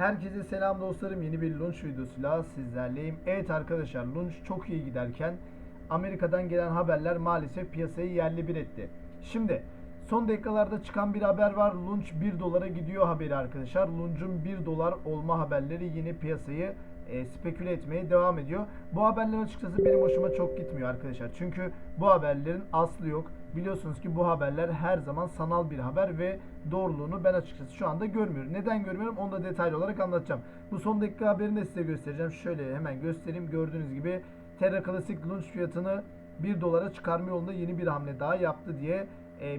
Herkese selam dostlarım. Yeni bir Launch videosuyla sizlerleyim. Evet arkadaşlar Launch çok iyi giderken Amerika'dan gelen haberler maalesef piyasayı yerli bir etti. Şimdi son dakikalarda çıkan bir haber var. Launch 1 dolara gidiyor haberi arkadaşlar. Launch'un 1 dolar olma haberleri yine piyasayı e, speküle etmeye devam ediyor. Bu haberler açıkçası benim hoşuma çok gitmiyor arkadaşlar. Çünkü bu haberlerin aslı yok. Biliyorsunuz ki bu haberler her zaman sanal bir haber ve doğruluğunu ben açıkçası şu anda görmüyorum. Neden görmüyorum onu da detaylı olarak anlatacağım. Bu son dakika haberini de size göstereceğim. Şöyle hemen göstereyim. Gördüğünüz gibi Terra Classic launch fiyatını 1 dolara çıkarma yolunda yeni bir hamle daha yaptı diye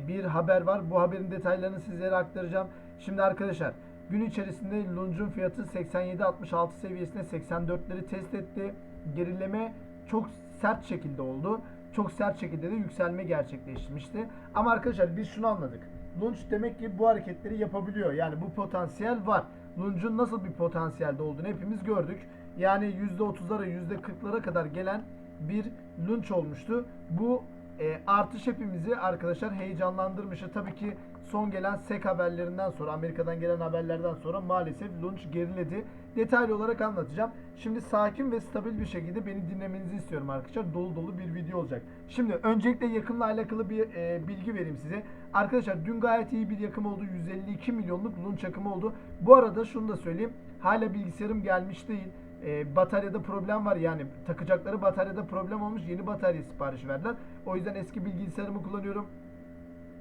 bir haber var. Bu haberin detaylarını sizlere aktaracağım. Şimdi arkadaşlar gün içerisinde Lunch'un fiyatı 87.66 seviyesine 84'leri test etti. Gerileme çok sert şekilde oldu. Çok sert şekilde de yükselme gerçekleşmişti. Ama arkadaşlar biz şunu anladık. Lunch demek ki bu hareketleri yapabiliyor. Yani bu potansiyel var. Lunch'un nasıl bir potansiyelde olduğunu hepimiz gördük. Yani %30'lara %40'lara kadar gelen bir lunch olmuştu. Bu e, artış hepimizi arkadaşlar heyecanlandırmıştı. Tabii ki son gelen SEC haberlerinden sonra Amerika'dan gelen haberlerden sonra maalesef lunch geriledi. Detaylı olarak anlatacağım. Şimdi sakin ve stabil bir şekilde beni dinlemenizi istiyorum arkadaşlar. Dolu dolu bir video olacak. Şimdi öncelikle yakımla alakalı bir e, bilgi vereyim size. Arkadaşlar dün gayet iyi bir yakım oldu. 152 milyonluk lunch akımı oldu. Bu arada şunu da söyleyeyim. Hala bilgisayarım gelmiş değil. E, bataryada problem var yani takacakları bataryada problem olmuş yeni batarya siparişi verdiler. O yüzden eski bilgisayarımı kullanıyorum.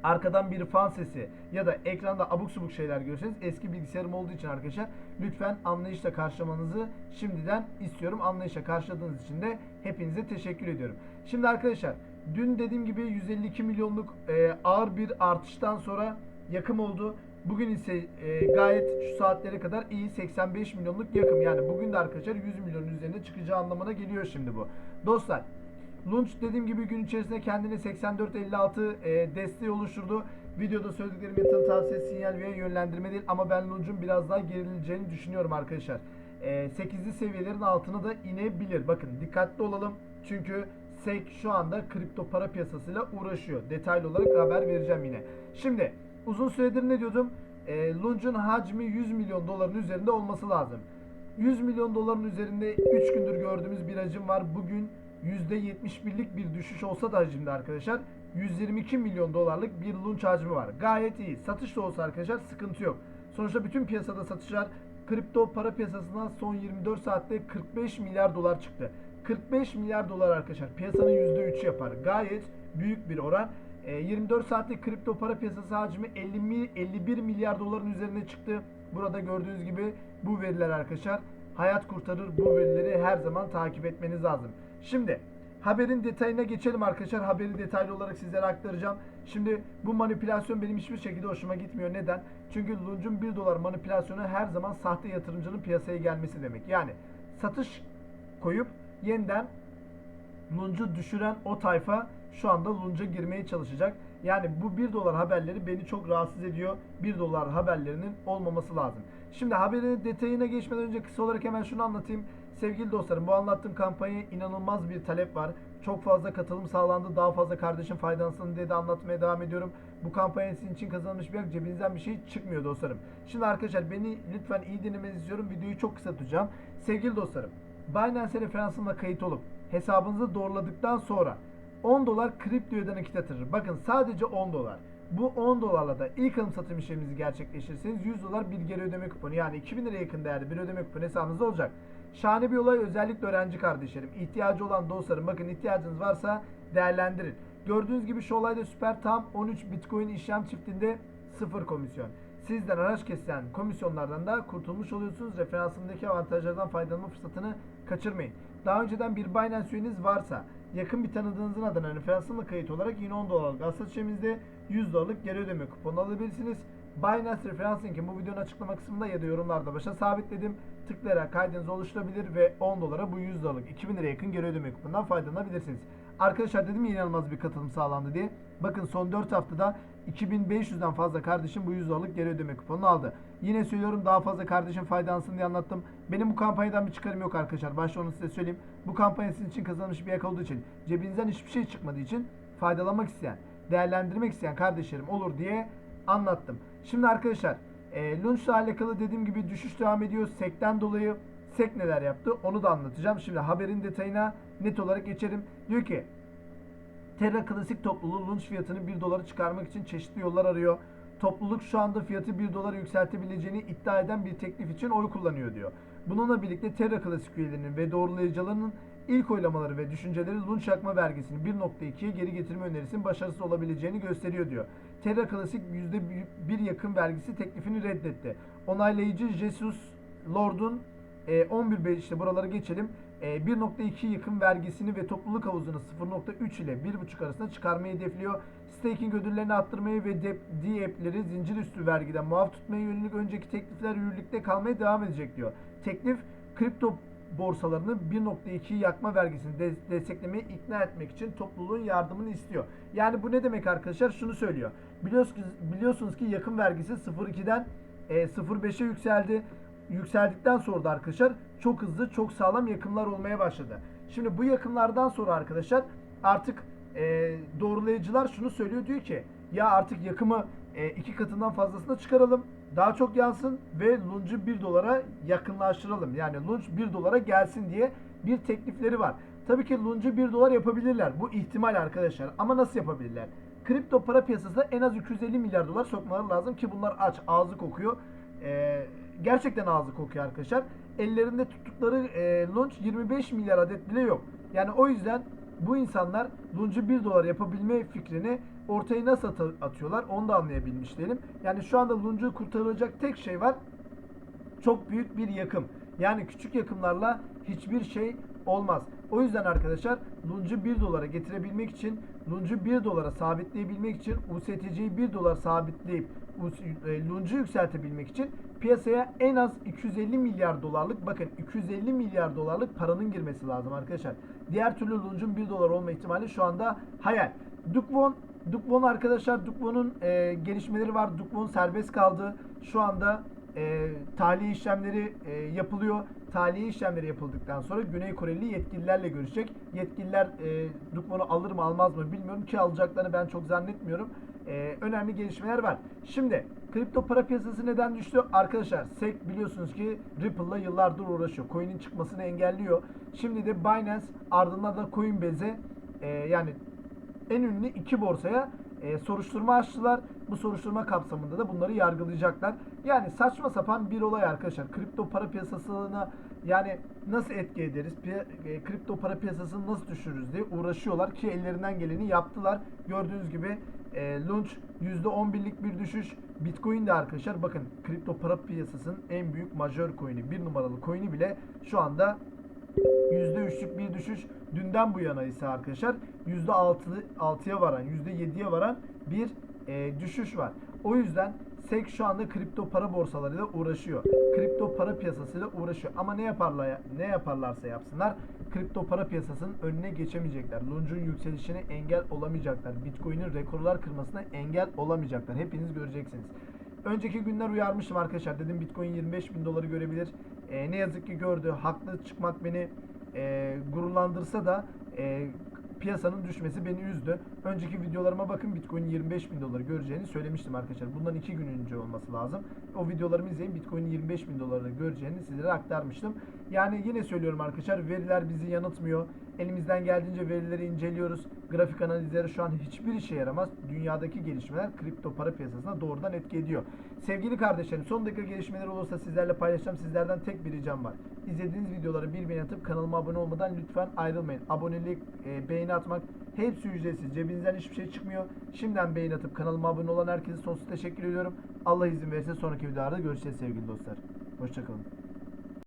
Arkadan bir fan sesi ya da ekranda abuk subuk şeyler görürseniz eski bilgisayarım olduğu için arkadaşlar lütfen anlayışla karşılamanızı şimdiden istiyorum. Anlayışla karşıladığınız için de hepinize teşekkür ediyorum. Şimdi arkadaşlar dün dediğim gibi 152 milyonluk e, ağır bir artıştan sonra yakım oldu. Bugün ise e, gayet şu saatlere kadar iyi 85 milyonluk yakım. Yani bugün de arkadaşlar 100 milyonun üzerine çıkacağı anlamına geliyor şimdi bu. Dostlar Lunch dediğim gibi gün içerisinde kendine 84-56 e, desteği oluşturdu. Videoda söylediklerim yatırım tavsiye sinyal veya yönlendirme değil ama ben Lunch'un biraz daha gerileceğini düşünüyorum arkadaşlar. E, 8'li seviyelerin altına da inebilir. Bakın dikkatli olalım. Çünkü SEC şu anda kripto para piyasasıyla uğraşıyor. Detaylı olarak haber vereceğim yine. Şimdi uzun süredir ne diyordum? E, Lunch'un hacmi 100 milyon doların üzerinde olması lazım. 100 milyon doların üzerinde 3 gündür gördüğümüz bir hacim var. Bugün %71'lik bir düşüş olsa da hacimde arkadaşlar 122 milyon dolarlık bir lunch hacmi var. Gayet iyi. Satış da olsa arkadaşlar sıkıntı yok. Sonuçta bütün piyasada satışlar kripto para piyasasından son 24 saatte 45 milyar dolar çıktı. 45 milyar dolar arkadaşlar piyasanın %3'ü yapar. Gayet büyük bir oran. E, 24 saatlik kripto para piyasası hacmi 50 mi- 51 milyar doların üzerine çıktı. Burada gördüğünüz gibi bu veriler arkadaşlar hayat kurtarır. Bu verileri her zaman takip etmeniz lazım. Şimdi haberin detayına geçelim arkadaşlar. Haberi detaylı olarak sizlere aktaracağım. Şimdi bu manipülasyon benim hiçbir şekilde hoşuma gitmiyor. Neden? Çünkü Lunch'un 1 dolar manipülasyonu her zaman sahte yatırımcının piyasaya gelmesi demek. Yani satış koyup yeniden Lunch'u düşüren o tayfa şu anda Lunch'a girmeye çalışacak. Yani bu 1 dolar haberleri beni çok rahatsız ediyor. 1 dolar haberlerinin olmaması lazım. Şimdi haberin detayına geçmeden önce kısa olarak hemen şunu anlatayım. Sevgili dostlarım bu anlattığım kampanyaya inanılmaz bir talep var. Çok fazla katılım sağlandı. Daha fazla kardeşim faydalansın diye de anlatmaya devam ediyorum. Bu kampanya sizin için kazanılmış bir yer. Cebinizden bir şey çıkmıyor dostlarım. Şimdi arkadaşlar beni lütfen iyi dinlemenizi istiyorum. Videoyu çok kısa tutacağım. Sevgili dostlarım Binance referansımla kayıt olup hesabınızı doğruladıktan sonra 10 dolar kriptoya nakit yatırır. Bakın sadece 10 dolar. Bu 10 dolarla da ilk alım satım işleminizi gerçekleştirirseniz 100 dolar bir geri ödeme kuponu yani 2000 liraya yakın değerde bir ödeme kuponu hesabınızda olacak. Şahane bir olay özellikle öğrenci kardeşlerim. ihtiyacı olan dostlarım bakın ihtiyacınız varsa değerlendirin. Gördüğünüz gibi şu olayda süper tam 13 bitcoin işlem çiftinde 0 komisyon. Sizden araç kesen komisyonlardan da kurtulmuş oluyorsunuz. Referansımdaki avantajlardan faydalanma fırsatını kaçırmayın. Daha önceden bir Binance üyeniz varsa yakın bir tanıdığınızın adına referansımla kayıt olarak yine 10 dolarlık asıl işlemimizde 100 dolarlık geri ödeme kuponu alabilirsiniz. Binance referans linki bu videonun açıklama kısmında ya da yorumlarda başa sabitledim. Tıklayarak kaydınızı oluşturabilir ve 10 dolara bu 100 dolarlık 2000 liraya yakın geri ödeme kuponundan faydalanabilirsiniz. Arkadaşlar dedim ya inanılmaz bir katılım sağlandı diye. Bakın son 4 haftada 2500'den fazla kardeşim bu 100 dolarlık geri ödeme kuponunu aldı. Yine söylüyorum daha fazla kardeşim faydalansın diye anlattım. Benim bu kampanyadan bir çıkarım yok arkadaşlar. Başta onu size söyleyeyim. Bu kampanya sizin için kazanılmış bir yak olduğu için, cebinizden hiçbir şey çıkmadığı için faydalanmak isteyen, değerlendirmek isteyen kardeşlerim olur diye anlattım. Şimdi arkadaşlar E, Lunch'la alakalı dediğim gibi düşüş devam ediyor. SEC'ten dolayı SEC neler yaptı onu da anlatacağım. Şimdi haberin detayına net olarak geçerim. Diyor ki Terra Klasik topluluğu lunch fiyatını 1 dolara çıkarmak için çeşitli yollar arıyor. Topluluk şu anda fiyatı 1 dolara yükseltebileceğini iddia eden bir teklif için oy kullanıyor diyor. Bununla birlikte Terra Klasik üyelerinin ve doğrulayıcılarının ilk oylamaları ve düşünceleri lunch yakma vergisini 1.2'ye geri getirme önerisinin başarısız olabileceğini gösteriyor diyor. Terra Klasik %1 yakın vergisi teklifini reddetti. Onaylayıcı Jesus Lord'un e, 11 Bey işte buralara geçelim. E, 1.2 yakın vergisini ve topluluk havuzunu 0.3 ile 1.5 arasında çıkarmayı hedefliyor. Staking ödüllerini arttırmayı ve D-app'leri zincir üstü vergiden muaf tutmaya yönelik önceki teklifler yürürlükte kalmaya devam edecek diyor. Teklif kripto borsalarını 1.2 yakma vergisini de- desteklemeye ikna etmek için topluluğun yardımını istiyor. Yani bu ne demek arkadaşlar? Şunu söylüyor. Biliyorsunuz biliyorsunuz ki yakın vergisi 0.2'den e, 0.5'e yükseldi. Yükseldikten sonra da arkadaşlar çok hızlı, çok sağlam yakımlar olmaya başladı. Şimdi bu yakımlardan sonra arkadaşlar artık e, doğrulayıcılar şunu söylüyor diyor ki ya artık yakımı e, iki katından fazlasına çıkaralım. Daha çok yansın ve Lunch'u 1 dolara yakınlaştıralım. Yani Lunch 1 dolara gelsin diye bir teklifleri var. Tabii ki Lunch'u 1 dolar yapabilirler. Bu ihtimal arkadaşlar. Ama nasıl yapabilirler? Kripto para piyasasına en az 250 milyar dolar sokmaları lazım ki bunlar aç, ağzı kokuyor. Ee, gerçekten ağzı kokuyor arkadaşlar. Ellerinde tuttukları e, lunch 25 milyar adet bile yok. Yani o yüzden bu insanlar lunch'u 1 dolar yapabilme fikrini ortaya nasıl atı- atıyorlar onu da anlayabilmiş değilim. Yani şu anda lunch'u kurtarılacak tek şey var çok büyük bir yakım. Yani küçük yakımlarla hiçbir şey olmaz. O yüzden arkadaşlar Lunch'u 1 dolara getirebilmek için Lunch'u 1 dolara sabitleyebilmek için USTC'yi 1 dolar sabitleyip E, Lunch'u yükseltebilmek için piyasaya en az 250 milyar dolarlık bakın 250 milyar dolarlık paranın girmesi lazım arkadaşlar. Diğer türlü Lunch'un 1 dolar olma ihtimali şu anda hayal. Dukvon Dukvon arkadaşlar Dukvon'un e, gelişmeleri var. Dukvon serbest kaldı. Şu anda e, tahliye işlemleri e, yapılıyor. Tahliye işlemleri yapıldıktan sonra Güney Koreli yetkililerle görüşecek. Yetkililer e, Dukmon'u alır mı almaz mı bilmiyorum ki alacaklarını ben çok zannetmiyorum. E, önemli gelişmeler var. Şimdi kripto para piyasası neden düştü? Arkadaşlar SEC biliyorsunuz ki Ripple'la yıllardır uğraşıyor. Coin'in çıkmasını engelliyor. Şimdi de Binance ardından da Coinbase'e e, yani en ünlü iki borsaya e, soruşturma açtılar. Bu soruşturma kapsamında da bunları yargılayacaklar. Yani saçma sapan bir olay arkadaşlar. Kripto para piyasasına yani nasıl etki ederiz? E, kripto para piyasasını nasıl düşürürüz diye uğraşıyorlar ki ellerinden geleni yaptılar. Gördüğünüz gibi e, Launch %11'lik bir düşüş. Bitcoin de arkadaşlar bakın kripto para piyasasının en büyük majör coin'i, bir numaralı coin'i bile şu anda %3'lük bir düşüş. Dünden bu yana ise arkadaşlar %6'ya varan, %7'ye varan bir e, düşüş var. O yüzden SEC şu anda kripto para borsalarıyla uğraşıyor. Kripto para piyasasıyla uğraşıyor. Ama ne yaparlar ne yaparlarsa yapsınlar kripto para piyasasının önüne geçemeyecekler. Lunch'un yükselişine engel olamayacaklar. Bitcoin'in rekorlar kırmasına engel olamayacaklar. Hepiniz göreceksiniz. Önceki günler uyarmıştım arkadaşlar. Dedim Bitcoin 25 bin doları görebilir. Ee, ne yazık ki gördü. Haklı çıkmak beni e, gururlandırsa da e, piyasanın düşmesi beni üzdü. Önceki videolarıma bakın Bitcoin 25 bin doları göreceğini söylemiştim arkadaşlar. Bundan iki gün önce olması lazım. O videolarımı izleyin. Bitcoin 25 bin doları göreceğini sizlere aktarmıştım. Yani yine söylüyorum arkadaşlar veriler bizi yanıltmıyor. Elimizden geldiğince verileri inceliyoruz. Grafik analizleri şu an hiçbir işe yaramaz. Dünyadaki gelişmeler kripto para piyasasına doğrudan etki ediyor. Sevgili kardeşlerim son dakika gelişmeler olursa sizlerle paylaşacağım. Sizlerden tek bir ricam var. İzlediğiniz videoları bir beğeni atıp kanalıma abone olmadan lütfen ayrılmayın. Abonelik, e, beğeni atmak hepsi ücretsiz. Cebinizden hiçbir şey çıkmıyor. Şimdiden beğeni atıp kanalıma abone olan herkese sonsuz teşekkür ediyorum. Allah izin verirse sonraki videolarda görüşeceğiz sevgili dostlar. Hoşçakalın.